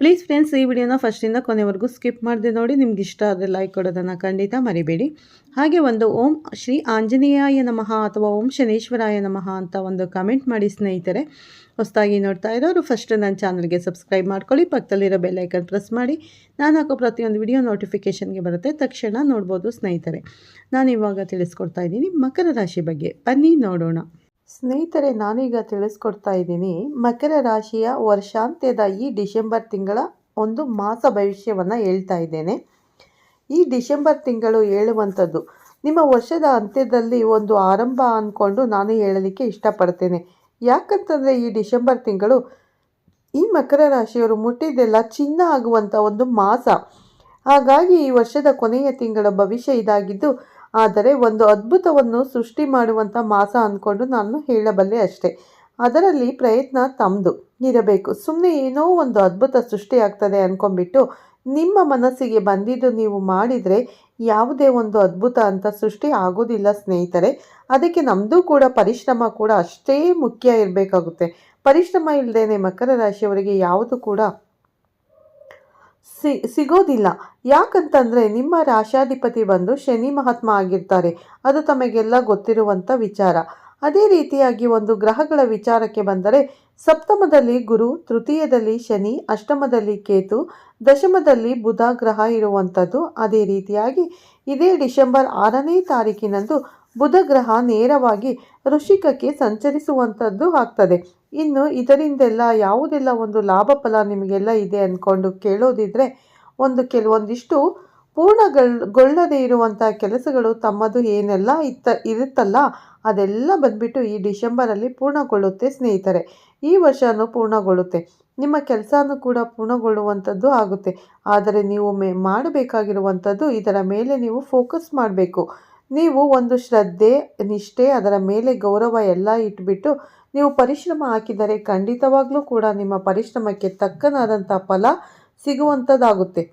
Please friends ಈ ವಿಡಿಯೋನ ಫಸ್ಟಿಂದ ಕೊನೆವರೆಗೂ ಸ್ಕಿಪ್ ಮಾಡಿದೆ ನೋಡಿ, ನಿಮ್ಗೆ ಇಷ್ಟ ಆದರೆ ಲೈಕ್ ಕೊಡೋದನ್ನು ಖಂಡಿತ ಮರಿಬೇಡಿ. ಹಾಗೆ ಒಂದು ಓಂ ಶ್ರೀ ಆಂಜನೇಯಾಯ ನಮಃ ಅಥವಾ ಓಂ ಶನೇಶ್ವರಾಯ ನಮಃ ಅಂತ ಒಂದು ಕಮೆಂಟ್ ಮಾಡಿ ಸ್ನೇಹಿತರೆ. ಹೊಸದಾಗಿ ನೋಡ್ತಾ ಇರೋರು ಫಸ್ಟ್ ನನ್ನ ಚಾನಲ್ಗೆ ಸಬ್ಸ್ಕ್ರೈಬ್ ಮಾಡ್ಕೊಳ್ಳಿ, ಪಕ್ಕದಲ್ಲಿರೋ ಬೆಲ್ಲೈಕನ್ ಪ್ರೆಸ್ ಮಾಡಿ. ನಾನು ಹಾಕೋ ಪ್ರತಿಯೊಂದು ವಿಡಿಯೋ ನೋಟಿಫಿಕೇಷನ್ಗೆ ಬರುತ್ತೆ, ತಕ್ಷಣ ನೋಡ್ಬೋದು ಸ್ನೇಹಿತರೆ. ನಾನು ಇವಾಗ ತಿಳಿಸ್ಕೊಡ್ತಾ ಇದ್ದೀನಿ ಮಕರ ರಾಶಿ ಬಗ್ಗೆ. ಬನ್ನಿ ನೋಡೋಣ. ಸ್ನೇಹಿತರೆ, ನಾನೀಗ ತಿಳಿಸ್ಕೊಡ್ತಾ ಇದ್ದೀನಿ. ಮಕರ ರಾಶಿಯ ವರ್ಷಾಂತ್ಯದ ಈ ಡಿಸೆಂಬರ್ ತಿಂಗಳ ಒಂದು ಮಾಸ ಭವಿಷ್ಯವನ್ನು ಹೇಳ್ತಾ ಇದ್ದೇನೆ. ಈ ಡಿಸೆಂಬರ್ ತಿಂಗಳು ಹೇಳುವಂಥದ್ದು, ನಿಮ್ಮ ವರ್ಷದ ಅಂತ್ಯದಲ್ಲಿ ಒಂದು ಆರಂಭ ಅಂದ್ಕೊಂಡು ನಾನು ಹೇಳಲಿಕ್ಕೆ ಇಷ್ಟಪಡ್ತೇನೆ. ಯಾಕಂತಂದರೆ, ಈ ಡಿಸೆಂಬರ್ ತಿಂಗಳು ಈ ಮಕರ ರಾಶಿಯವರು ಮುಟ್ಟಿದ್ದೆಲ್ಲ ಚಿನ್ನ ಆಗುವಂಥ ಒಂದು ಮಾಸ. ಹಾಗಾಗಿ ಈ ವರ್ಷದ ಕೊನೆಯ ತಿಂಗಳ ಭವಿಷ್ಯ ಇದಾಗಿದ್ದು ಆದರೆ ಒಂದು ಅದ್ಭುತವನ್ನು ಸೃಷ್ಟಿ ಮಾಡುವಂಥ ಮಾಸ ಅಂದ್ಕೊಂಡು ನಾನು ಹೇಳಬಲ್ಲೆ ಅಷ್ಟೇ. ಅದರಲ್ಲಿ ಪ್ರಯತ್ನ ತಮ್ಮದು ಇರಬೇಕು. ಸುಮ್ಮನೆ ಏನೋ ಒಂದು ಅದ್ಭುತ ಸೃಷ್ಟಿ ಆಗ್ತದೆ ಅಂದ್ಕೊಂಡ್ಬಿಟ್ಟು ನಿಮ್ಮ ಮನಸ್ಸಿಗೆ ಬಂದಿದ್ದು ನೀವು ಮಾಡಿದರೆ ಯಾವುದೇ ಒಂದು ಅದ್ಭುತ ಅಂತ ಸೃಷ್ಟಿ ಆಗೋದಿಲ್ಲ ಸ್ನೇಹಿತರೆ. ಅದಕ್ಕೆ ನಮ್ಮದು ಕೂಡ ಪರಿಶ್ರಮ ಕೂಡ ಅಷ್ಟೇ ಮುಖ್ಯ ಇರಬೇಕಾಗುತ್ತೆ. ಪರಿಶ್ರಮ ಇಲ್ಲದೇ ಮಕರ ರಾಶಿಯವರಿಗೆ ಯಾವುದು ಕೂಡ ಸಿ, ಸಿಗೋದಿಲ್ಲ. ಯಾಕಂತಂದರೆ ನಿಮ್ಮ ರಾಶಾಧಿಪತಿ ಬಂದು ಶನಿ ಮಹಾತ್ಮ ಆಗಿರ್ತಾರೆ. ಅದು ತಮಗೆಲ್ಲ ಗೊತ್ತಿರುವಂಥ ವಿಚಾರ. ಅದೇ ರೀತಿಯಾಗಿ ಒಂದು ಗ್ರಹಗಳ ವಿಚಾರಕ್ಕೆ ಬಂದರೆ, ಸಪ್ತಮದಲ್ಲಿ ಗುರು, ತೃತೀಯದಲ್ಲಿ ಶನಿ, ಅಷ್ಟಮದಲ್ಲಿ ಕೇತು, ದಶಮದಲ್ಲಿ ಬುಧ ಗ್ರಹ ಇರುವಂಥದ್ದು ಅದೇ ರೀತಿಯಾಗಿ ಇದೇ ಡಿಸೆಂಬರ್ ಆರನೇ ತಾರೀಕಿನಂದು ಬುಧ ಗ್ರಹ ನೇರವಾಗಿ ಋಷಿಕಕ್ಕೆ ಸಂಚರಿಸುವಂಥದ್ದು ಆಗ್ತದೆ. ಇನ್ನು ಇದರಿಂದೆಲ್ಲ ಯಾವುದೆಲ್ಲ ಒಂದು ಲಾಭ ಫಲ ನಿಮಗೆಲ್ಲ ಇದೆ ಅಂದ್ಕೊಂಡು ಕೇಳೋದಿದ್ರೆ ಒಂದು ಕೆಲವೊಂದಿಷ್ಟು ಪೂರ್ಣಗೊಳ್ಳದೇ ಇರುವಂಥ ಕೆಲಸಗಳು ತಮ್ಮದು ಏನೆಲ್ಲ ಇತ್ತ, ಇರುತ್ತಲ್ಲ ಅದೆಲ್ಲ ಬಂದ್ಬಿಟ್ಟು ಈ ಡಿಸೆಂಬರಲ್ಲಿ ಪೂರ್ಣಗೊಳ್ಳುತ್ತೆ ಸ್ನೇಹಿತರೆ. ಈ ವರ್ಷನೂ ಪೂರ್ಣಗೊಳ್ಳುತ್ತೆ. ನಿಮ್ಮ ಕೆಲಸನೂ ಕೂಡ ಪೂರ್ಣಗೊಳ್ಳುವಂಥದ್ದು ಆಗುತ್ತೆ. ಆದರೆ ನೀವು ಮೇ, ಮಾಡಬೇಕಾಗಿರುವಂಥದ್ದು ಇದರ ಮೇಲೆ ನೀವು ಫೋಕಸ್ ಮಾಡಬೇಕು. ನೀವು ಒಂದು ಶ್ರದ್ಧೆ, ನಿಷ್ಠೆ, ಅದರ ಮೇಲೆ ಗೌರವ ಎಲ್ಲ ಇಟ್ಬಿಟ್ಟು ನೀವು ಪರಿಶ್ರಮ ಹಾಕಿದರೆ ಖಂಡಿತವಾಗ್ಲೂ ಕೂಡ ನಿಮ್ಮ ಪರಿಶ್ರಮಕ್ಕೆ ತಕ್ಕನಾದಂಥ ಫಲ ಸಿಗುವಂಥದ್ದಾಗುತ್ತೆ.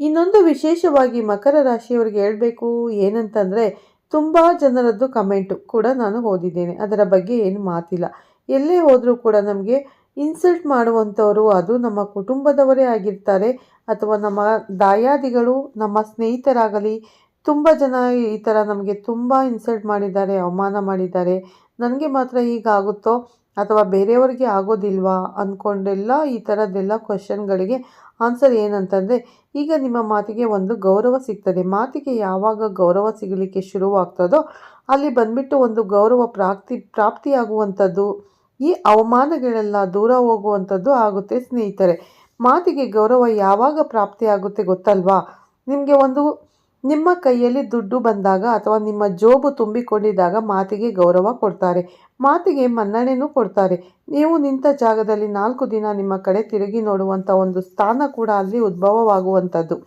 ಇನ್ನೊಂದು ವಿಶೇಷವಾಗಿ ಮಕರ ರಾಶಿಯವರಿಗೆ ಹೇಳಬೇಕು ಏನಂತಂದರೆ, ತುಂಬ ಜನರದ್ದು ಕಮೆಂಟು ಕೂಡ ನಾನು ಓದಿದ್ದೇನೆ. ಅದರ ಬಗ್ಗೆ ಏನು ಮಾತಿಲ್ಲ. ಎಲ್ಲೇ ಹೋದರೂ ಕೂಡ ನಮಗೆ ಇನ್ಸಲ್ಟ್ ಮಾಡುವಂಥವರು ಅದು ನಮ್ಮ ಕುಟುಂಬದವರೇ ಆಗಿರ್ತಾರೆ. ಅಥವಾ ನಮ್ಮ ದಾಯಾದಿಗಳು, ನಮ್ಮ ಸ್ನೇಹಿತರಾಗಲಿ, ತುಂಬ ಜನ ಈ ಥರ ನಮಗೆ ತುಂಬ ಇನ್ಸಲ್ಟ್ ಮಾಡಿದ್ದಾರೆ, ಅವಮಾನ ಮಾಡಿದ್ದಾರೆ. ನನಗೆ ಮಾತ್ರ ಹೀಗಾಗುತ್ತೋ? ಅಥವಾ ಬೇರೆಯವರಿಗೆ ಆಗೋದಿಲ್ವಾ? ಅಂದ್ಕೊಂಡೆಲ್ಲ ಈ ಥರದ್ದೆಲ್ಲ ಕ್ವಶನ್ಗಳಿಗೆ ಆನ್ಸರ್ ಏನಂತಂದರೆ, ಈಗ ನಿಮ್ಮ ಮಾತಿಗೆ ಒಂದು ಗೌರವ ಸಿಗ್ತದೆ. ಮಾತಿಗೆ ಯಾವಾಗ ಗೌರವ ಸಿಗಲಿಕ್ಕೆ ಶುರುವಾಗ್ತದೋ, ಅಲ್ಲಿ ಬಂದ್ಬಿಟ್ಟು ಒಂದು ಗೌರವ ಪ್ರಾಪ್ತಿ, ಪ್ರಾಪ್ತಿಯಾಗುವಂಥದ್ದು, ಈ ಅವಮಾನಗಳೆಲ್ಲ ದೂರ ಹೋಗುವಂಥದ್ದು ಆಗುತ್ತೆ ಸ್ನೇಹಿತರೆ. ಮಾತಿಗೆ ಗೌರವ ಯಾವಾಗ ಪ್ರಾಪ್ತಿಯಾಗುತ್ತೆ ಗೊತ್ತಲ್ವಾ? ನಿಮಗೆ ಒಂದು ನಿಮ್ಮ ಕೈಯಲ್ಲಿ ದುಡ್ಡು ಬಂದಾಗ ಅಥವಾ ನಿಮ್ಮ ಜೋಬು ತುಂಬಿಕೊಂಡಿದ್ದಾಗ ಮಾತಿಗೆ ಗೌರವ ಕೊಡ್ತಾರೆ. ಮಾತಿಗೆ ಮನ್ನಣೆನೂ ಕೊಡ್ತಾರೆ. ನೀವು ನಿಂತ ಜಾಗದಲ್ಲಿ ನಾಲ್ಕು ದಿನ ನಿಮ್ಮ ಕಡೆ ತಿರುಗಿ ನೋಡುವಂಥ ಒಂದು ಸ್ಥಾನ ಕೂಡ ಅಲ್ಲಿ ಉದ್ಭವವಾಗುವಂಥದ್ದು.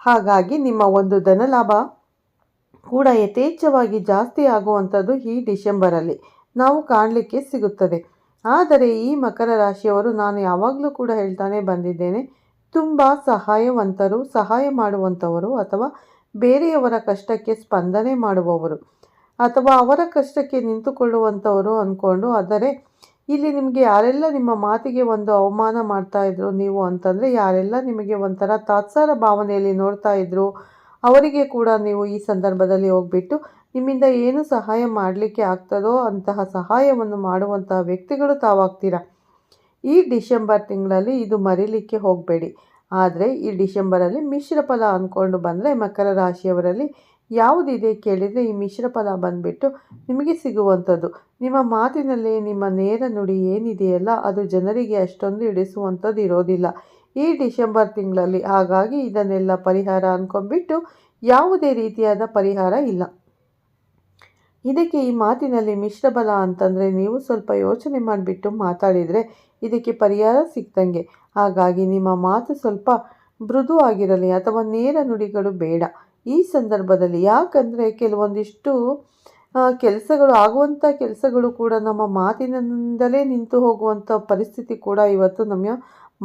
ಹಾಗಾಗಿ ನಿಮ್ಮ ಒಂದು ಧನಲಾಭ ಕೂಡ ಯಥೇಚ್ಛವಾಗಿ ಜಾಸ್ತಿ ಆಗುವಂಥದ್ದು ಈ ಡಿಸೆಂಬರಲ್ಲಿ. ನಾವು ಕಾಣಲಿಕ್ಕೆ ಸಿಗುತ್ತದೆ. ಆದರೆ ಈ ಮಕರ ರಾಶಿಯವರು ನಾನು ಯಾವಾಗಲೂ ಕೂಡ ಹೇಳ್ತಾನೆ ಬಂದಿದ್ದೇನೆ. ತುಂಬ ಸಹಾಯವಂತರು, ಸಹಾಯ ಮಾಡುವಂಥವರು ಅಥವಾ ಬೇರೆಯವರ ಕಷ್ಟಕ್ಕೆ ಸ್ಪಂದನೆ ಮಾಡುವವರು ಅಥವಾ ಅವರ ಕಷ್ಟಕ್ಕೆ ನಿಂತುಕೊಳ್ಳುವಂಥವರು ಅಂದ್ಕೊಂಡು ಆದರೆ ಇಲ್ಲಿ ನಿಮಗೆ ಯಾರೆಲ್ಲ ನಿಮ್ಮ ಮಾತಿಗೆ ಒಂದು ಅವಮಾನ ಮಾಡ್ತಾಯಿದ್ರು ನೀವು ಅಂತಂದರೆ ಯಾರೆಲ್ಲ ನಿಮಗೆ ಒಂಥರ ತಾತ್ಸಾರ ಭಾವನೆಯಲ್ಲಿ ನೋಡ್ತಾ ಇದ್ರು ಅವರಿಗೆ ಕೂಡ ನೀವು ಈ ಸಂದರ್ಭದಲ್ಲಿ ಹೋಗ್ಬಿಟ್ಟು ನಿಮ್ಮಿಂದ ಏನು ಸಹಾಯ ಮಾಡಲಿಕ್ಕೆ ಆಗ್ತದೋ ಅಂತಹ ಸಹಾಯವನ್ನು ಮಾಡುವಂತಹ ವ್ಯಕ್ತಿಗಳು ತಾವಾಗ್ತೀರಾ? ಈ ಡಿಸೆಂಬರ್ ತಿಂಗಳಲ್ಲಿ ಇದು ಮರಿಲಿಕ್ಕೆ ಹೋಗಬೇಡಿ. ಆದರೆ ಈ ಡಿಸೆಂಬರಲ್ಲಿ ಮಿಶ್ರ ಫಲ ಅಂದ್ಕೊಂಡು ಬಂದರೆ ಮಕರ ರಾಶಿಯವರಲ್ಲಿ ಯಾವುದಿದೆ ಕೇಳಿದರೆ ಈ ಮಿಶ್ರ ಫಲ ಬಂದುಬಿಟ್ಟು ನಿಮಗೆ ಸಿಗುವಂಥದ್ದು. ನಿಮ್ಮ ಮಾತಿನಲ್ಲಿ ನಿಮ್ಮ ನೇರ ನುಡಿ ಏನಿದೆಯಲ್ಲ ಅದು ಜನರಿಗೆ ಅಷ್ಟೊಂದು ಇಡಿಸುವಂಥದ್ದು ಇರೋದಿಲ್ಲ. ಈ ಡಿಸೆಂಬರ್ ತಿಂಗಳಲ್ಲಿ ಹಾಗಾಗಿ ಇದನ್ನೆಲ್ಲ ಪರಿಹಾರ ಅಂದ್ಕೊಂಡ್ಬಿಟ್ಟು ಯಾವುದೇ ರೀತಿಯಾದ ಪರಿಹಾರ ಇಲ್ಲ. ಇದಕ್ಕೆ ಈ ಮಾತಿನಲ್ಲಿ ಮಿಶ್ರ ಬಲ ಅಂತಂದರೆ ನೀವು ಸ್ವಲ್ಪ ಯೋಚನೆ ಮಾಡಿಬಿಟ್ಟು ಮಾತಾಡಿದರೆ ಇದಕ್ಕೆ ಪರಿಹಾರ ಸಿಕ್ತಂಗೆ. ಹಾಗಾಗಿ ನಿಮ್ಮ ಮಾತು ಸ್ವಲ್ಪ ಮೃದು ಆಗಿರಲಿ ಅಥವಾ ನೇರ ನುಡಿಗಳು ಬೇಡ. ಈ ಸಂದರ್ಭದಲ್ಲಿ ಯಾಕಂದರೆ ಕೆಲವೊಂದಿಷ್ಟು ಕೆಲಸಗಳು ಆಗುವಂಥ ಕೆಲಸಗಳು ಕೂಡ ನಮ್ಮ ಮಾತಿನಿಂದಲೇ ನಿಂತು ಹೋಗುವಂಥ ಪರಿಸ್ಥಿತಿ ಕೂಡ ಇವತ್ತು ನಮ್ಮ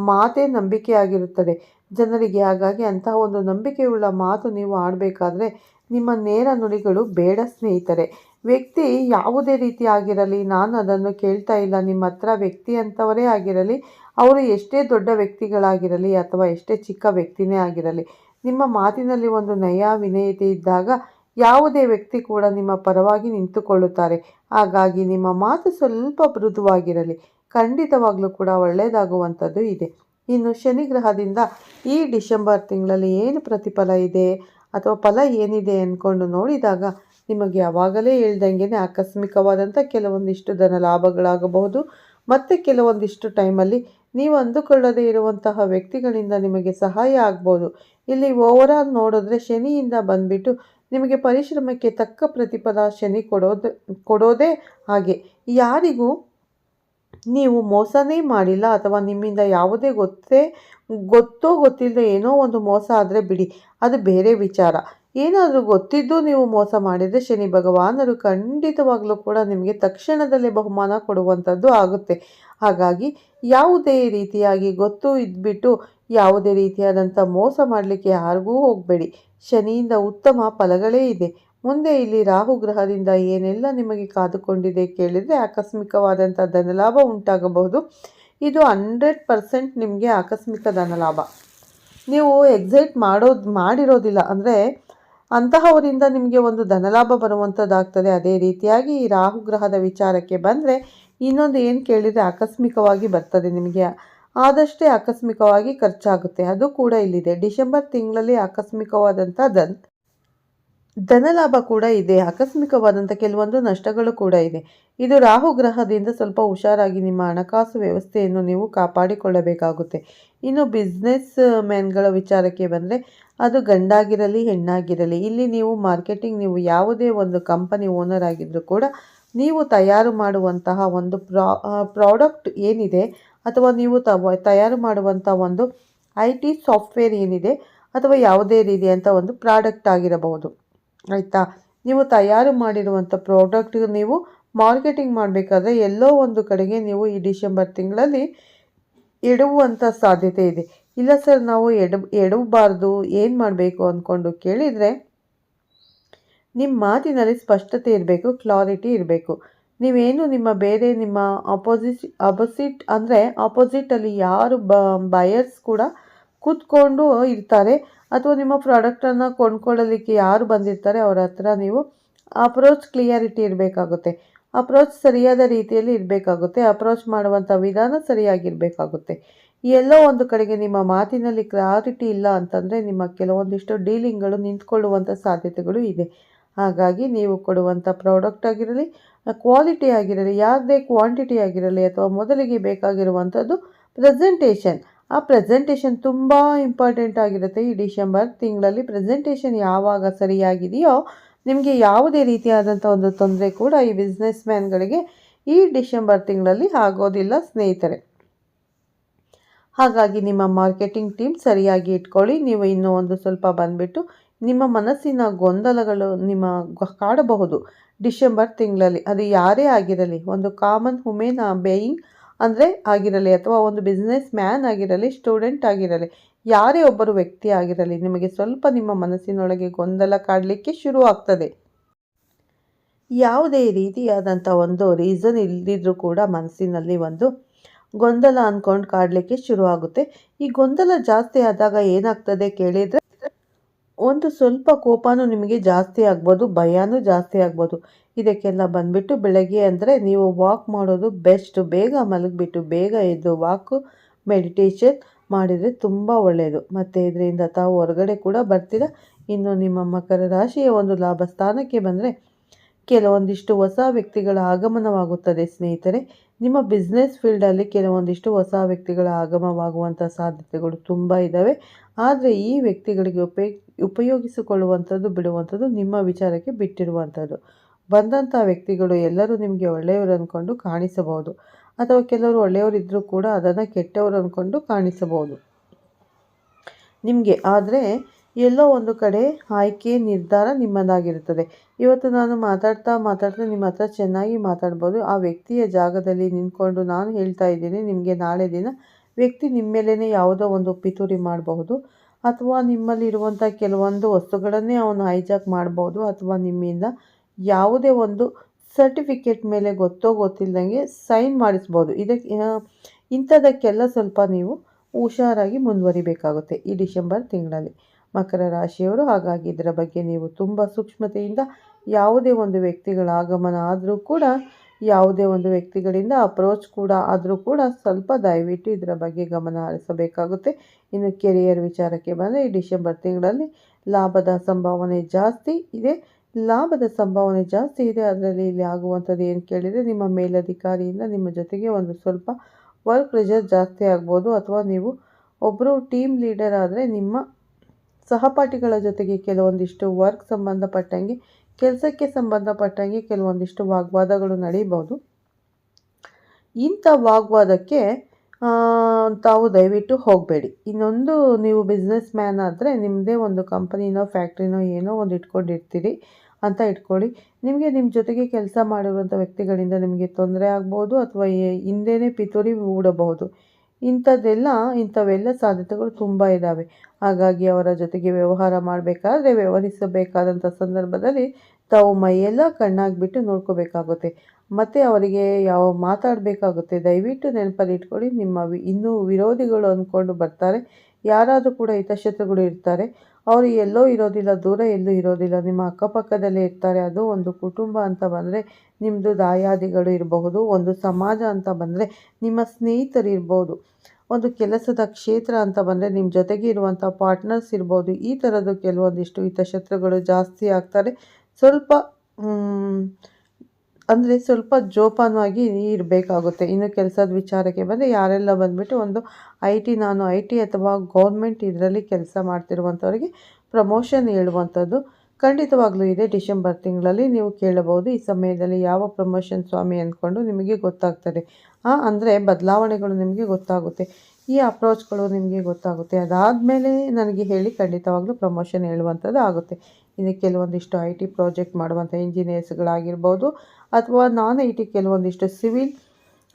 ಮಾತೇ ನಂಬಿಕೆ ಆಗಿರುತ್ತದೆ. ಜನರಿಗೆ ಹಾಗಾಗಿ ಅಂತಹ ಒಂದು ನಂಬಿಕೆಯುಳ್ಳ ಮಾತು ನೀವು ಆಡಬೇಕಾದ್ರೆ ನಿಮ್ಮ ನೇರ ನುಡಿಗಳು ಬೇಡ ಸ್ನೇಹಿತರೆ. ವ್ಯಕ್ತಿ ಯಾವುದೇ ರೀತಿ ಆಗಿರಲಿ ನಾನು ಅದನ್ನು ಕೇಳ್ತಾ ಇಲ್ಲ, ನಿಮ್ಮ ಹತ್ರ ವ್ಯಕ್ತಿ ಅಂಥವರೇ ಆಗಿರಲಿ, ಅವರು ಎಷ್ಟೇ ದೊಡ್ಡ ವ್ಯಕ್ತಿಗಳಾಗಿರಲಿ ಅಥವಾ ಎಷ್ಟೇ ಚಿಕ್ಕ ವ್ಯಕ್ತಿನೇ ಆಗಿರಲಿ, ನಿಮ್ಮ ಮಾತಿನಲ್ಲಿ ಒಂದು ನಯ ವಿನಯತೆ ಇದ್ದಾಗ ಯಾವುದೇ ವ್ಯಕ್ತಿ ಕೂಡ ನಿಮ್ಮ ಪರವಾಗಿ ನಿಂತುಕೊಳ್ಳುತ್ತಾರೆ. ಹಾಗಾಗಿ ನಿಮ್ಮ ಮಾತು ಸ್ವಲ್ಪ ಮೃದುವಾಗಿರಲಿ, ಖಂಡಿತವಾಗಲೂ ಕೂಡ ಒಳ್ಳೆಯದಾಗುವಂಥದ್ದು ಇದೆ. ಇನ್ನು ಶನಿ ಗ್ರಹದಿಂದ ಈ ಡಿಸೆಂಬರ್ ತಿಂಗಳಲ್ಲಿ ಏನು ಪ್ರತಿಫಲ ಇದೆ? ಅಥವಾ ಫಲ ಏನಿದೆ ಅಂದ್ಕೊಂಡು ನೋಡಿದಾಗ ನಿಮಗೆ ಯಾವಾಗಲೇ ಹೇಳ್ದಂಗೆ ಆಕಸ್ಮಿಕವಾದಂಥ ಕೆಲವೊಂದಿಷ್ಟು ಧನ ಲಾಭಗಳಾಗಬಹುದು. ಮತ್ತು ಕೆಲವೊಂದಿಷ್ಟು ಟೈಮಲ್ಲಿ ನೀವು ಅಂದುಕೊಳ್ಳದೇ ಇರುವಂತಹ ವ್ಯಕ್ತಿಗಳಿಂದ ನಿಮಗೆ ಸಹಾಯ ಆಗ್ಬೋದು. ಇಲ್ಲಿ ಓವರಾಲ್ ನೋಡಿದ್ರೆ ಶನಿಯಿಂದ ಬಂದ್ಬಿಟ್ಟು ನಿಮಗೆ ಪರಿಶ್ರಮಕ್ಕೆ ತಕ್ಕ ಪ್ರತಿಫಲ ಶನಿ ಕೊಡೋದು, ಕೊಡೋದೇ ಹಾಗೆ. ಯಾರಿಗೂ ನೀವು ಮೋಸನೇ ಮಾಡಿಲ್ಲ ಅಥವಾ ನಿಮ್ಮಿಂದ ಯಾವುದೇ ಗೊತ್ತೇ, ಗೊತ್ತೋ ಗೊತ್ತಿಲ್ಲದೆ ಏನೋ ಒಂದು ಮೋಸ ಆದರೆ ಬಿಡಿ. ಅದು ಬೇರೆ ವಿಚಾರ. ಏನಾದರೂ ಗೊತ್ತಿದ್ದು ನೀವು ಮೋಸ ಮಾಡಿದರೆ ಶನಿ ಭಗವಾನರು ಖಂಡಿತವಾಗಲೂ ಕೂಡ ನಿಮಗೆ ತಕ್ಷಣದಲ್ಲೇ ಬಹುಮಾನ ಕೊಡುವಂಥದ್ದು ಆಗುತ್ತೆ. ಹಾಗಾಗಿ ಯಾವುದೇ ರೀತಿಯಾಗಿ ಗೊತ್ತು ಇದ್ಬಿಟ್ಟು ಯಾವುದೇ ರೀತಿಯಾದಂಥ ಮೋಸ ಮಾಡಲಿಕ್ಕೆ ಯಾರಿಗೂ ಹೋಗಬೇಡಿ. ಶನಿಯಿಂದ ಉತ್ತಮ ಫಲಗಳೇ ಇದೆ. ಮುಂದೆ ಇಲ್ಲಿ ರಾಹು ಗ್ರಹದಿಂದ ಏನೆಲ್ಲ ನಿಮಗೆ ಕಾದುಕೊಂಡಿದೆ ಕೇಳಿದರೆ ಆಕಸ್ಮಿಕವಾದಂಥ ಧನಲಾಭ ಉಂಟಾಗಬಹುದು. ಇದು ಹಂಡ್ರೆಡ್ ಪರ್ಸೆಂಟ್ ನಿಮಗೆ ಆಕಸ್ಮಿಕ ಧನಲಾಭ. ನೀವು ಎಕ್ಸೈಟ್ ಮಾಡೋದು ಮಾಡಿರೋದಿಲ್ಲ ಅಂದರೆ ಅಂತಹವರಿಂದ ನಿಮಗೆ ಒಂದು ಧನಲಾಭ ಬರುವಂಥದ್ದಾಗ್ತದೆ. ಅದೇ ರೀತಿಯಾಗಿ ಈ ರಾಹು ಗ್ರಹದ ವಿಚಾರಕ್ಕೆ ಬಂದರೆ ಇನ್ನೊಂದು ಏನು ಕೇಳಿದರೆ ಆಕಸ್ಮಿಕವಾಗಿ ಬರ್ತದೆ ನಿಮಗೆ. ಆದಷ್ಟೇ ಆಕಸ್ಮಿಕವಾಗಿ ಖರ್ಚಾಗುತ್ತೆ. ಅದು ಕೂಡ ಇಲ್ಲಿದೆ. ಡಿಸೆಂಬರ್ ತಿಂಗಳಲ್ಲಿ ಆಕಸ್ಮಿಕವಾದಂಥ ಧನ್ ಧನಲಾಭ ಕೂಡ ಇದೆ ಆಕಸ್ಮಿಕವಾದಂಥ ಕೆಲವೊಂದು ನಷ್ಟಗಳು ಕೂಡ ಇದೆ. ಇದು ರಾಹು ಗ್ರಹದಿಂದ ಸ್ವಲ್ಪ ಹುಷಾರಾಗಿ ನಿಮ್ಮ ಹಣಕಾಸು ವ್ಯವಸ್ಥೆಯನ್ನು ನೀವು ಕಾಪಾಡಿಕೊಳ್ಳಬೇಕಾಗುತ್ತೆ. ಇನ್ನು ಬಿಸ್ನೆಸ್ ಮ್ಯಾನ್ಗಳ ವಿಚಾರಕ್ಕೆ ಬಂದರೆ, ಅದು ಗಂಡಾಗಿರಲಿ, ಹೆಣ್ಣಾಗಿರಲಿ, ಇಲ್ಲಿ ನೀವು ಮಾರ್ಕೆಟಿಂಗ್ ನೀವು ಯಾವುದೇ ಒಂದು ಕಂಪನಿ ಓನರ್ ಆಗಿದ್ದರೂ ಕೂಡ, ನೀವು ತಯಾರು ಮಾಡುವಂತಹ ಒಂದು ಪ್ರಾ ಪ್ರಾಡಕ್ಟ್ ಏನಿದೆ, ಅಥವಾ ನೀವು ತಯಾರು ಮಾಡುವಂಥ ಒಂದು ಐ ಸಾಫ್ಟ್ವೇರ್ ಏನಿದೆ, ಅಥವಾ ಯಾವುದೇ ರೀತಿಯಂಥ ಒಂದು ಪ್ರಾಡಕ್ಟ್ ಆಗಿರಬಹುದು. ಆಯಿತಾ? ನೀವು ತಯಾರು ಮಾಡಿರುವಂಥ ಪ್ರಾಡಕ್ಟ್ ನೀವು ಮಾರ್ಕೆಟಿಂಗ್ ಮಾಡಬೇಕಾದ್ರೆ ಎಲ್ಲೋ ಒಂದು ಕಡೆಗೆ ನೀವು ಈ ಡಿಸೆಂಬರ್ ತಿಂಗಳಲ್ಲಿ ಎಡುವಂಥ ಸಾಧ್ಯತೆ ಇದೆ. ಇಲ್ಲ ಸರ್, ನಾವು ಎಡ, ಎಡಬಾರ್ದು, ಏನು ಮಾಡಬೇಕು ಅಂದ್ಕೊಂಡು ಕೇಳಿದರೆ ನಿಮ್ಮ ಮಾತಿನಲ್ಲಿ ಸ್ಪಷ್ಟತೆ ಇರಬೇಕು ಕ್ಲಾರಿಟಿ ಇರಬೇಕು. ನೀವೇನು ನಿಮ್ಮ ಬೇರೆ ನಿಮ್ಮ ಅಪೋಸಿಟ್ ಅಪೋಸಿಟ್ ಅಂದರೆ ಆಪೋಸಿಟಲ್ಲಿ ಯಾರು ಬಯರ್ಸ್ ಕೂಡ ಕೂತ್ಕೊಂಡು ಇರ್ತಾರೆ. ಅಥವಾ ನಿಮ್ಮ ಪ್ರಾಡಕ್ಟನ್ನು ಕೊಂಡ್ಕೊಳ್ಳಲಿಕ್ಕೆ ಯಾರು ಬಂದಿರ್ತಾರೆ, ಅವ್ರ ಹತ್ರ ನೀವು ಅಪ್ರೋಚ್ ಕ್ಲಿಯರಿಟಿ ಇರಬೇಕಾಗುತ್ತೆ. ಅಪ್ರೋಚ್ ಸರಿಯಾದ ರೀತಿಯಲ್ಲಿ ಇರಬೇಕಾಗುತ್ತೆ. ಅಪ್ರೋಚ್ ಮಾಡುವಂಥ ವಿಧಾನ ಸರಿಯಾಗಿರಬೇಕಾಗುತ್ತೆ. ಎಲ್ಲೋ ಒಂದು ಕಡೆಗೆ ನಿಮ್ಮ ಮಾತಿನಲ್ಲಿ ಕ್ಲಾರಿಟಿ ಇಲ್ಲ ಅಂತಂದರೆ ನಿಮ್ಮ ಕೆಲವೊಂದಿಷ್ಟು ಡೀಲಿಂಗ್ಗಳು ನಿಂತ್ಕೊಳ್ಳುವಂಥ ಸಾಧ್ಯತೆಗಳು ಇದೆ. ಹಾಗಾಗಿ ನೀವು ಕೊಡುವಂಥ ಪ್ರಾಡಕ್ಟ್ ಆಗಿರಲಿ ಕ್ವಾಲಿಟಿ ಆಗಿರಲಿ ಯಾವುದೇ ಕ್ವಾಂಟಿಟಿ ಆಗಿರಲಿ ಅಥವಾ ಮೊದಲಿಗೆ ಬೇಕಾಗಿರುವಂಥದ್ದು ಪ್ರೆಸೆಂಟೇಷನ್ ಆ ಪ್ರೆಸೆಂಟೇಷನ್ ತುಂಬ ಇಂಪಾರ್ಟೆಂಟ್ ಆಗಿರುತ್ತೆ. ಈ ಡಿಸೆಂಬರ್ ತಿಂಗಳಲ್ಲಿ ಪ್ರೆಸೆಂಟೇಷನ್ ಯಾವಾಗ ಸರಿಯಾಗಿದೆಯೋ ನಿಮಗೆ ಯಾವುದೇ ರೀತಿಯಾದಂಥ ಒಂದು ತೊಂದರೆ ಕೂಡ ಈ ಬಿಸ್ನೆಸ್ ಮ್ಯಾನ್ಗಳಿಗೆ ಈ ಡಿಸೆಂಬರ್ ತಿಂಗಳಲ್ಲಿ ಆಗೋದಿಲ್ಲ ಸ್ನೇಹಿತರೆ. ಹಾಗಾಗಿ ನಿಮ್ಮ ಮಾರ್ಕೆಟಿಂಗ್ ಟೀಮ್ ಸರಿಯಾಗಿ ಇಟ್ಕೊಳ್ಳಿ. ನೀವು ಇನ್ನೂ ಒಂದು ಸ್ವಲ್ಪ ಬಂದುಬಿಟ್ಟು ನಿಮ್ಮ ಮನಸ್ಸಿನ ಗೊಂದಲಗಳು ನಿಮ್ಮ ಕಾಡಬಹುದು. ಡಿಸೆಂಬರ್ ತಿಂಗಳಲ್ಲಿ ಅದು ಯಾರೇ ಆಗಿರಲಿ, ಒಂದು ಕಾಮನ್ ಹುಮೇನ್ ಬೇಯಿಂಗ್ ಅಂದರೆ ಆಗಿರಲಿ ಅಥವಾ ಒಂದು ಬಿಸ್ನೆಸ್ ಮ್ಯಾನ್ ಆಗಿರಲಿ ಸ್ಟೂಡೆಂಟ್ ಆಗಿರಲಿ, ಯಾರೇ ಒಬ್ಬರು ವ್ಯಕ್ತಿ ಆಗಿರಲಿ, ನಿಮಗೆ ಸ್ವಲ್ಪ ನಿಮ್ಮ ಮನಸ್ಸಿನೊಳಗೆ ಗೊಂದಲ ಕಾಡಲಿಕ್ಕೆ ಶುರು ಆಗ್ತದೆ. ಯಾವುದೇ ರೀತಿಯಾದಂಥ ಒಂದು ರೀಸನ್ ಇಲ್ಲದಿದ್ರೂ ಕೂಡ ಮನಸ್ಸಿನಲ್ಲಿ ಒಂದು ಗೊಂದಲ ಅಂದ್ಕೊಂಡು ಕಾಡಲಿಕ್ಕೆ ಶುರು ಆಗುತ್ತೆ. ಈ ಗೊಂದಲ ಜಾಸ್ತಿ ಆದಾಗ ಏನಾಗ್ತದೆ ಕೇಳಿದರೆ ಒಂದು ಸ್ವಲ್ಪ ಕೋಪನೂ ನಿಮಗೆ ಜಾಸ್ತಿ ಆಗ್ಬೋದು, ಭಯನೂ ಜಾಸ್ತಿ ಆಗ್ಬೋದು. ಇದಕ್ಕೆಲ್ಲ ಬಂದುಬಿಟ್ಟು ಬೆಳಗ್ಗೆ ಅಂದರೆ ನೀವು ವಾಕ್ ಮಾಡೋದು ಬೆಸ್ಟು ಬೇಗ ಮಲಗಿಬಿಟ್ಟು ಬೇಗ ಎದ್ದು ವಾಕು ಮೆಡಿಟೇಷನ್ ಮಾಡಿದರೆ ತುಂಬ ಒಳ್ಳೆಯದು ಮತ್ತು ಇದರಿಂದ ತಾವು ಹೊರಗಡೆ ಕೂಡ ಬರ್ತೀರ? ಇನ್ನು ನಿಮ್ಮ ಮಕರ ರಾಶಿಯ ಒಂದು ಲಾಭ ಸ್ಥಾನಕ್ಕೆ ಬಂದರೆ ಕೆಲವೊಂದಿಷ್ಟು ಹೊಸ ವ್ಯಕ್ತಿಗಳ ಆಗಮನವಾಗುತ್ತದೆ ಸ್ನೇಹಿತರೆ. ನಿಮ್ಮ ಬಿಸ್ನೆಸ್ ಫೀಲ್ಡಲ್ಲಿ ಕೆಲವೊಂದಿಷ್ಟು ಹೊಸ ವ್ಯಕ್ತಿಗಳ ಆಗಮವಾಗುವಂಥ ಸಾಧ್ಯತೆಗಳು ತುಂಬ ಇದ್ದಾವೆ ಆದರೆ ಈ ವ್ಯಕ್ತಿಗಳಿಗೆ ಉಪಯೋಗ ಉಪಯೋಗಿಸಿಕೊಳ್ಳುವಂಥದ್ದು ಬಿಡುವಂಥದ್ದು ನಿಮ್ಮ ವಿಚಾರಕ್ಕೆ ಬಿಟ್ಟಿರುವಂಥದ್ದು ಬಂದಂಥ ವ್ಯಕ್ತಿಗಳು ಎಲ್ಲರೂ ನಿಮಗೆ ಒಳ್ಳೆಯವರು ಅಂದ್ಕೊಂಡು ಕಾಣಿಸಬಹುದು. ಅಥವಾ ಕೆಲವರು ಒಳ್ಳೆಯವರಿದ್ದರೂ ಕೂಡ ಅದನ್ನು ಕೆಟ್ಟವರು ಅಂದ್ಕೊಂಡು ಕಾಣಿಸಬಹುದು. ನಿಮಗೆ ಆದರೆ ಎಲ್ಲೋ ಒಂದು ಕಡೆ ಆಯ್ಕೆ, ನಿರ್ಧಾರ ನಿಮ್ಮದಾಗಿರುತ್ತದೆ. ಇವತ್ತು ನಾನು ಮಾತಾಡ್ತಾ ಮಾತಾಡ್ತಾ ನಿಮ್ಮ ಹತ್ರ ಚೆನ್ನಾಗಿ ಮಾತಾಡ್ಬೋದು. ಆ ವ್ಯಕ್ತಿಯ ಜಾಗದಲ್ಲಿ ನಿಂತ್ಕೊಂಡು ನಾನು ಹೇಳ್ತಾ ಇದ್ದೀನಿ, ನಿಮಗೆ ನಾಳೆ ದಿನ ವ್ಯಕ್ತಿ ನಿಮ್ಮ ಮೇಲೇ ಯಾವುದೋ ಒಂದು ಪಿತೂರಿ ಮಾಡಬಹುದು. ಅಥವಾ ನಿಮ್ಮಲ್ಲಿರುವಂಥ ಕೆಲವೊಂದು ವಸ್ತುಗಳನ್ನೇ ಅವನು ಹೈಜಾಕ್ ಮಾಡ್ಬೋದು ಅಥವಾ ನಿಮ್ಮಿಂದ ಯಾವುದೇ ಒಂದು ಸರ್ಟಿಫಿಕೇಟ್ ಮೇಲೆ ಗೊತ್ತೋ ಗೊತ್ತಿಲ್ಲದಂಗೆ ಸೈನ್ ಮಾಡಿಸ್ಬೋದು ಇದಕ್ಕೆ ಇಂಥದಕ್ಕೆಲ್ಲ ಸ್ವಲ್ಪ ನೀವು ಹುಷಾರಾಗಿ ಮುಂದುವರಿಬೇಕಾಗುತ್ತೆ ಈ ಡಿಸೆಂಬರ್ ತಿಂಗಳಲ್ಲಿ. ಮಕರ ರಾಶಿಯವರು. ಹಾಗಾಗಿ ಇದರ ಬಗ್ಗೆ ನೀವು ತುಂಬ ಸೂಕ್ಷ್ಮತೆಯಿಂದ ಯಾವುದೇ ಒಂದು ವ್ಯಕ್ತಿಗಳ ಆಗಮನ ಆದರೂ ಕೂಡ, ಯಾವುದೇ ಒಂದು ವ್ಯಕ್ತಿಗಳಿಂದ ಅಪ್ರೋಚ್ ಕೂಡ ಆದರೂ ಕೂಡ ಸ್ವಲ್ಪ ದಯವಿಟ್ಟು ಇದರ ಬಗ್ಗೆ ಗಮನ ಹರಿಸಬೇಕಾಗುತ್ತೆ. ಇನ್ನು ಕೆರಿಯರ್ ವಿಚಾರಕ್ಕೆ ಬಂದರೆ, ಈ ಡಿಸೆಂಬರ್ ತಿಂಗಳಲ್ಲಿ ಲಾಭದ ಸಂಭಾವನೆ ಜಾಸ್ತಿ ಇದೆ. ಲಾಭದ ಸಂಭಾವನೆ ಜಾಸ್ತಿ ಇದೆ. ಅದರಲ್ಲಿ ಇಲ್ಲಿ ಆಗುವಂಥದ್ದು ಏನು ಕೇಳಿದರೆ, ನಿಮ್ಮ ಮೇಲಧಿಕಾರಿಯಿಂದ ನಿಮ್ಮ ಜೊತೆಗೆ ಒಂದು ಸ್ವಲ್ಪ ವರ್ಕ್ ಪ್ರೆಷರ್ ಜಾಸ್ತಿ ಆಗ್ಬೋದು. ಅಥವಾ ನೀವು ಒಬ್ಬರು ಟೀಮ್ ಲೀಡರ್ ಆದರೆ ನಿಮ್ಮ ಸಹಪಾಠಿಗಳ ಜೊತೆಗೆ ಕೆಲವೊಂದಿಷ್ಟು ವರ್ಕ್ ಸಂಬಂಧಪಟ್ಟಂಗೆ, ಕೆಲಸಕ್ಕೆ ಸಂಬಂಧಪಟ್ಟಂಗೆ ಕೆಲವೊಂದಿಷ್ಟು ವಾಗ್ವಾದಗಳು ನಡೀಬೋದು ಇಂಥ ವಾಗ್ವಾದಕ್ಕೆ ತಾವು ದಯವಿಟ್ಟು ಹೋಗಬೇಡಿ. ಇನ್ನೊಂದು ನೀವು ಬಿಸ್ನೆಸ್ ಮ್ಯಾನ್ ಆದರೆ ನಿಮ್ಮದೇ ಒಂದು ಕಂಪನಿನೋ ಫ್ಯಾಕ್ಟ್ರಿನೋ ಏನೋ ಒಂದು ಇಟ್ಕೊಂಡಿರ್ತೀರಿ ಅಂತ ಇಟ್ಕೊಳ್ಳಿ. ನಿಮಗೆ ನಿಮ್ಮ ಜೊತೆಗೆ ಕೆಲಸ ಮಾಡಿರುವಂಥ ವ್ಯಕ್ತಿಗಳಿಂದ ನಿಮಗೆ ತೊಂದರೆ ಆಗ್ಬೋದು ಅಥವಾ ಹಿಂದೆಯೇ ಪಿತೂರಿ ಹೂಡಬಹುದು. ಇಂಥದ್ದೆಲ್ಲ, ಇಂಥವೆಲ್ಲ ಸಾಧ್ಯತೆಗಳು ತುಂಬ ಇದ್ದಾವೆ ಹಾಗಾಗಿ ಅವರ ಜೊತೆಗೆ ವ್ಯವಹಾರ ಮಾಡಬೇಕಾದ್ರೆ, ವ್ಯವಹರಿಸಬೇಕಾದಂಥ ಸಂದರ್ಭದಲ್ಲಿ ತಾವು ಮೈಯೆಲ್ಲ ಕಣ್ಣಾಗಿಬಿಟ್ಟು ನೋಡ್ಕೋಬೇಕಾಗುತ್ತೆ. ಮತ್ತು ಅವರಿಗೆ ಯಾವ ಮಾತಾಡಬೇಕಾಗುತ್ತೆ, ದಯವಿಟ್ಟು ನೆನಪಲ್ಲಿ ಇಟ್ಕೊಳ್ಳಿ. ನಿಮ್ಮ ವಿ, ಇನ್ನೂ ವಿರೋಧಿಗಳು ಅಂದ್ಕೊಂಡು ಬರ್ತಾರೆ. ಯಾರಾದರೂ ಕೂಡ ಹಿತಶತ್ರುಗಳು ಇರ್ತಾರೆ. ಅವರು ಎಲ್ಲೋ ಇರೋದಿಲ್ಲ, ದೂರ ಎಲ್ಲೂ ಇರೋದಿಲ್ಲ, ನಿಮ್ಮ ಅಕ್ಕಪಕ್ಕದಲ್ಲೇ ಇರ್ತಾರೆ. ಅದು ಒಂದು ಕುಟುಂಬ ಅಂತ ಬಂದರೆ ನಿಮ್ಮದು ದಾಯಾದಿಗಳು ಇರಬಹುದು, ಒಂದು ಸಮಾಜ ಅಂತ ಬಂದರೆ ನಿಮ್ಮ ಸ್ನೇಹಿತರು ಇರ್ಬೋದು, ಒಂದು ಕೆಲಸದ ಕ್ಷೇತ್ರ ಅಂತ ಬಂದರೆ ನಿಮ್ಮ ಜೊತೆಗೆ ಇರುವಂಥ ಪಾರ್ಟ್ನರ್ಸ್ ಇರ್ಬೋದು. ಈ ಥರದ್ದು ಕೆಲವೊಂದಿಷ್ಟು ಹಿತಶತ್ರುಗಳು ಜಾಸ್ತಿ ಆಗ್ತಾರೆ. ಸ್ವಲ್ಪ ಅಂದರೆ ಸ್ವಲ್ಪ ಜೋಪಾನವಾಗಿ ಇರಬೇಕಾಗುತ್ತೆ ಇನ್ನು ಕೆಲಸದ ವಿಚಾರಕ್ಕೆ ಬಂದರೆ ಯಾರೆಲ್ಲ ಬಂದುಬಿಟ್ಟು ಒಂದು ಐ ಟಿ ನಾನು ಐ ಟಿ ಅಥವಾ ಗೌರ್ಮೆಂಟ್ ಇದರಲ್ಲಿ ಕೆಲಸ ಮಾಡ್ತಿರುವಂಥವ್ರಿಗೆ ಪ್ರಮೋಷನ್ ಹೇಳುವಂಥದ್ದು ಖಂಡಿತವಾಗ್ಲೂ ಇದೆ. ಡಿಸೆಂಬರ್ ತಿಂಗಳಲ್ಲಿ ನೀವು ಕೇಳಬಹುದು. ಈ ಸಮಯದಲ್ಲಿ ಯಾವ ಪ್ರಮೋಷನ್ ಸ್ವಾಮಿ ಅಂದ್ಕೊಂಡು ನಿಮಗೆ ಗೊತ್ತಾಗ್ತದೆ. ಅಂದರೆ ಬದಲಾವಣೆಗಳು ನಿಮಗೆ ಗೊತ್ತಾಗುತ್ತೆ. ಈ ಅಪ್ರೋಚ್ಗಳು ನಿಮಗೆ ಗೊತ್ತಾಗುತ್ತೆ. ಅದಾದಮೇಲೆ ನನಗೆ ಹೇಳಿ ಖಂಡಿತವಾಗಲೂ ಪ್ರಮೋಷನ್ ಹೇಳುವಂಥದ್ದು ಆಗುತ್ತೆ. ಇನ್ನು ಕೆಲವೊಂದಿಷ್ಟು ಐ ಟಿ ಪ್ರಾಜೆಕ್ಟ್ ಮಾಡುವಂಥ ಇಂಜಿನಿಯರ್ಸ್ಗಳಾಗಿರ್ಬೋದು ಅಥವಾ ನಾನ್ ಐ ಟಿ ಕೆಲವೊಂದಿಷ್ಟು ಸಿವಿಲ್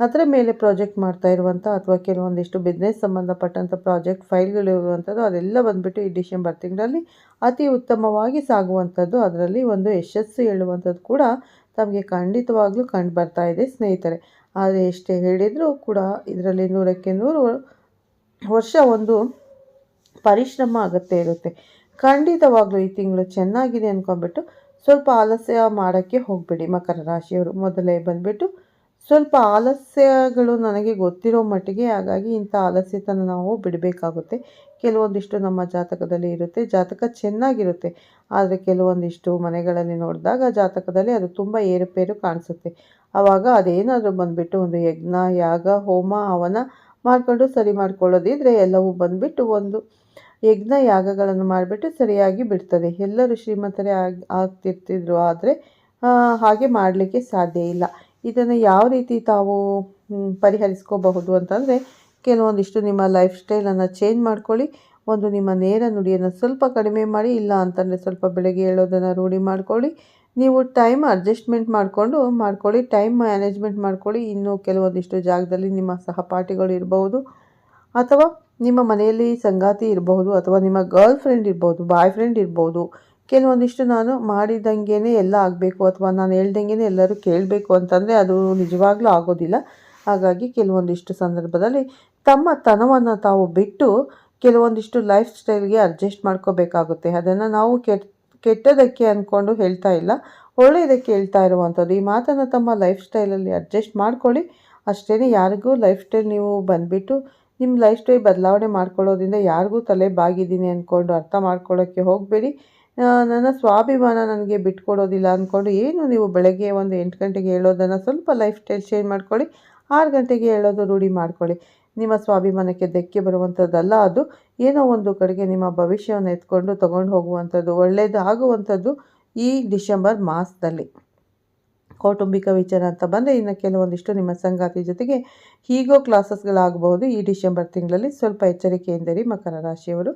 ಅದರ ಮೇಲೆ ಪ್ರಾಜೆಕ್ಟ್ ಮಾಡ್ತಾ ಇರುವಂಥ ಅಥವಾ ಕೆಲವೊಂದಿಷ್ಟು ಬಿಸ್ನೆಸ್ ಸಂಬಂಧಪಟ್ಟಂಥ ಪ್ರಾಜೆಕ್ಟ್ ಫೈಲ್ಗಳು ಇರುವಂಥದ್ದು ಅದೆಲ್ಲ ಬಂದುಬಿಟ್ಟು ಈ ಡಿಸೆಂಬರ್ ತಿಂಗಳಲ್ಲಿ ಅತಿ ಉತ್ತಮವಾಗಿ ಸಾಗುವಂಥದ್ದು ಅದರಲ್ಲಿ ಒಂದು ಯಶಸ್ಸು ಹೇಳುವಂಥದ್ದು ಕೂಡ ತಮಗೆ ಖಂಡಿತವಾಗ್ಲೂ ಕಂಡು ಬರ್ತಾ ಇದೆ ಸ್ನೇಹಿತರೆ. ಆದರೆ ಎಷ್ಟೇ ಹೇಳಿದರೂ ಕೂಡ ಇದರಲ್ಲಿ ನೂರಕ್ಕೆ ನೂರು ವರ್ಷ ಒಂದು ಪರಿಶ್ರಮ ಅಗತ್ಯ ಇರುತ್ತೆ. ಖಂಡಿತವಾಗ್ಲೂ ಈ ತಿಂಗಳು ಚೆನ್ನಾಗಿದೆ ಅಂದ್ಕೊಂಡ್ಬಿಟ್ಟು ಸ್ವಲ್ಪ ಆಲಸ್ಯ ಮಾಡೋಕ್ಕೆ ಹೋಗಬೇಡಿ. ಮಕರ ರಾಶಿಯವರು ಮೊದಲೇ ಬಂದುಬಿಟ್ಟು ಸ್ವಲ್ಪ ಆಲಸ್ಯಗಳು ನನಗೆ ಗೊತ್ತಿರೋ ಮಟ್ಟಿಗೆ, ಹಾಗಾಗಿ ಇಂಥ ಆಲಸ್ಯತನ ನಾವು ಬಿಡಬೇಕಾಗುತ್ತೆ. ಕೆಲವೊಂದಿಷ್ಟು ನಮ್ಮ ಜಾತಕದಲ್ಲಿ ಇರುತ್ತೆ, ಜಾತಕ ಚೆನ್ನಾಗಿರುತ್ತೆ. ಆದರೆ ಕೆಲವೊಂದಿಷ್ಟು ಮನೆಗಳಲ್ಲಿ ನೋಡಿದಾಗ ಜಾತಕದಲ್ಲಿ ಅದು ತುಂಬ ಏರುಪೇರು ಕಾಣಿಸುತ್ತೆ. ಆವಾಗ ಅದೇನಾದರೂ ಬಂದುಬಿಟ್ಟು ಒಂದು ಯಜ್ಞ, ಯಾಗ, ಹೋಮ, ಹವನ ಮಾಡಿಕೊಂಡು ಸರಿ ಮಾಡ್ಕೊಳ್ಳೋದಿದ್ರೆ ಎಲ್ಲವೂ ಬಂದುಬಿಟ್ಟು ಒಂದು ಯಜ್ಞ ಯಾಗಗಳನ್ನು ಮಾಡಿಬಿಟ್ಟು ಸರಿಯಾಗಿ ಬಿಡ್ತದೆ. ಎಲ್ಲರೂ ಶ್ರೀಮಂತರೇ ಆಗಿ, ಆಗ್ತಿರ್ತಿದ್ರು ಆದರೆ ಹಾಗೆ ಮಾಡಲಿಕ್ಕೆ ಸಾಧ್ಯ ಇಲ್ಲ. ಇದನ್ನು ಯಾವ ರೀತಿ ತಾವು ಪರಿಹರಿಸ್ಕೋಬಹುದು ಅಂತಂದರೆ, ಕೆಲವೊಂದಿಷ್ಟು ನಿಮ್ಮ ಲೈಫ್ ಸ್ಟೈಲನ್ನು ಚೇಂಜ್ ಮಾಡ್ಕೊಳ್ಳಿ. ಒಂದು ನಿಮ್ಮ ನೇರ ನುಡಿಯನ್ನು ಸ್ವಲ್ಪ ಕಡಿಮೆ ಮಾಡಿ, ಇಲ್ಲ ಅಂತಂದರೆ ಸ್ವಲ್ಪ ಬೆಳಗ್ಗೆ ಹೇಳೋದನ್ನು ರೂಢಿ ಮಾಡ್ಕೊಳ್ಳಿ. ನೀವು ಟೈಮ್ ಅಡ್ಜಸ್ಟ್ಮೆಂಟ್ ಮಾಡಿಕೊಂಡು ಮಾಡ್ಕೊಳ್ಳಿ. ಟೈಮ್ ಮ್ಯಾನೇಜ್ಮೆಂಟ್ ಮಾಡ್ಕೊಳ್ಳಿ. ಇನ್ನೂ ಕೆಲವೊಂದಿಷ್ಟು ಜಾಗದಲ್ಲಿ ನಿಮ್ಮ ಸಹಪಾಠಿಗಳು ಇರಬಹುದು. ಅಥವಾ ನಿಮ್ಮ ಮನೆಯಲ್ಲಿ ಸಂಗಾತಿ ಇರಬಹುದು ಅಥವಾ ನಿಮ್ಮ ಗರ್ಲ್ ಫ್ರೆಂಡ್ ಇರ್ಬೋದು ಬಾಯ್ ಫ್ರೆಂಡ್ ಇರ್ಬೋದು, ಕೆಲವೊಂದಿಷ್ಟು ನಾನು ಮಾಡಿದಂಗೆ ಎಲ್ಲ ಆಗಬೇಕು ಅಥವಾ ನಾನು ಹೇಳ್ದಂಗೆ ಎಲ್ಲರೂ ಕೇಳಬೇಕು ಅಂತಂದರೆ ಅದು ನಿಜವಾಗ್ಲೂ ಆಗೋದಿಲ್ಲ. ಹಾಗಾಗಿ ಕೆಲವೊಂದಿಷ್ಟು ಸಂದರ್ಭದಲ್ಲಿ ತಮ್ಮ ತನವನ್ನು ತಾವು ಬಿಟ್ಟು ಕೆಲವೊಂದಿಷ್ಟು ಲೈಫ್ ಸ್ಟೈಲ್ಗೆ ಅಡ್ಜಸ್ಟ್ ಮಾಡ್ಕೋಬೇಕಾಗುತ್ತೆ. ಅದನ್ನು ನಾವು ಕೆಟ್ಟ ಕೆಟ್ಟದಕ್ಕೆ ಅಂದ್ಕೊಂಡು ಹೇಳ್ತಾ ಇಲ್ಲ. ಒಳ್ಳೆಯದಕ್ಕೆ ಹೇಳ್ತಾ ಇರುವಂಥದ್ದು. ಈ ಮಾತನ್ನು ತಮ್ಮ ಲೈಫ್ ಸ್ಟೈಲಲ್ಲಿ ಅಡ್ಜಸ್ಟ್ ಮಾಡ್ಕೊಳ್ಳಿ. ಅಷ್ಟೇ ಯಾರಿಗೂ ಲೈಫ್ ಸ್ಟೈಲ್ ನೀವು ಬಂದುಬಿಟ್ಟು ನಿಮ್ಮ ಲೈಫ್ ಸ್ಟೈಲ್ ಬದಲಾವಣೆ ಮಾಡ್ಕೊಳ್ಳೋದ್ರಿಂದ ಯಾರಿಗೂ ತಲೆ ಬಾಗಿದ್ದೀನಿ ಅಂದ್ಕೊಂಡು ಅರ್ಥ ಮಾಡ್ಕೊಳ್ಳೋಕ್ಕೆ ಹೋಗಬೇಡಿ. ನನ್ನ ಸ್ವಾಭಿಮಾನ ನನಗೆ ಬಿಟ್ಕೊಡೋದಿಲ್ಲ ಅಂದ್ಕೊಂಡು ಏನು ನೀವು ಬೆಳಗ್ಗೆ ಒಂದು ಎಂಟು ಗಂಟೆಗೆ ಹೇಳೋದನ್ನು ಸ್ವಲ್ಪ ಲೈಫ್ ಸ್ಟೈಲ್ ಚೇಂಜ್ ಮಾಡ್ಕೊಳ್ಳಿ, ಆರು ಗಂಟೆಗೆ ಹೇಳೋದು ರೂಢಿ ಮಾಡ್ಕೊಳ್ಳಿ. ನಿಮ್ಮ ಸ್ವಾಭಿಮಾನಕ್ಕೆ ಧಕ್ಕೆ ಬರುವಂಥದ್ದಲ್ಲ ಅದು. ಏನೋ ಒಂದು ಕಡೆಗೆ ನಿಮ್ಮ ಭವಿಷ್ಯವನ್ನು ಎತ್ಕೊಂಡು ತೊಗೊಂಡು ಹೋಗುವಂಥದ್ದು ಒಳ್ಳೆಯದು ಆಗುವಂಥದ್ದು ಈ ಡಿಸೆಂಬರ್ ಮಾಸದಲ್ಲಿ. ಕೌಟುಂಬಿಕ ವಿಚಾರ ಅಂತ ಬಂದರೆ ಇನ್ನು ಕೆಲವೊಂದಿಷ್ಟು ನಿಮ್ಮ ಸಂಗಾತಿ ಜೊತೆಗೆ ಹೀಗೋ ಕ್ಲಾಸಸ್ಗಳಾಗಬಹುದು ಈ ಡಿಸೆಂಬರ್ ತಿಂಗಳಲ್ಲಿ ಸ್ವಲ್ಪ ಎಚ್ಚರಿಕೆಯಿಂದಿರಿ ಮಕರ ರಾಶಿಯವರು.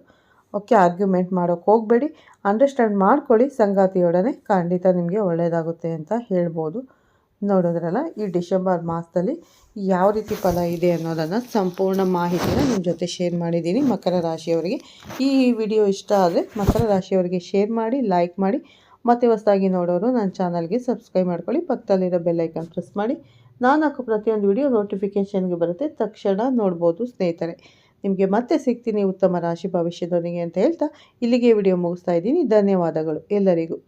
ಓಕೆ ಆರ್ಗ್ಯುಮೆಂಟ್ ಮಾಡೋಕ್ಕೆ ಹೋಗಬೇಡಿ. ಅಂಡರ್ಸ್ಟ್ಯಾಂಡ್ ಮಾಡ್ಕೊಳ್ಳಿ. ಸಂಗಾತಿಯೊಡನೆ ಖಂಡಿತ ನಿಮಗೆ ಒಳ್ಳೆಯದಾಗುತ್ತೆ ಅಂತ ಹೇಳ್ಬೋದು. ನೋಡಿದ್ರಲ್ಲ, ಈ ಡಿಸೆಂಬರ್ ಮಾಸದಲ್ಲಿ ಯಾವ ರೀತಿ ಫಲ ಇದೆ ಅನ್ನೋದನ್ನು ಸಂಪೂರ್ಣ ಮಾಹಿತಿನ ನಿಮ್ಮ ಜೊತೆ ಶೇರ್ ಮಾಡಿದ್ದೀನಿ ಮಕರ ರಾಶಿಯವರಿಗೆ. ಈ ವಿಡಿಯೋ ಇಷ್ಟ ಆದರೆ ಮಕರ ರಾಶಿಯವರಿಗೆ ಶೇರ್ ಮಾಡಿ ಲೈಕ್ ಮಾಡಿ. ಮತ್ತು ಹೊಸದಾಗಿ ನೋಡೋರು ನನ್ನ ಚಾನಲ್ಗೆ ಸಬ್ಸ್ಕ್ರೈಬ್ ಮಾಡ್ಕೊಳ್ಳಿ, ಪಕ್ಕದಲ್ಲಿರೋ ಬೆಲ್ಲೈಕನ್ ಪ್ರೆಸ್ ಮಾಡಿ. ನಾನು ಹಾಕೋ ಪ್ರತಿಯೊಂದು ವಿಡಿಯೋ ನೋಟಿಫಿಕೇಷನ್ಗೆ ಬರುತ್ತೆ, ತಕ್ಷಣ ನೋಡ್ಬೋದು ಸ್ನೇಹಿತರೆ. ನಿಮಗೆ ಮತ್ತೆ ಸಿಗ್ತೀನಿ ಉತ್ತಮ ರಾಶಿ ಭವಿಷ್ಯದೊಂದಿಗೆ ಅಂತ ಹೇಳ್ತಾ ಇಲ್ಲಿಗೆ ವಿಡಿಯೋ ಮುಗಿಸ್ತಾ ಇದ್ದೀನಿ. ಧನ್ಯವಾದಗಳು ಎಲ್ಲರಿಗೂ.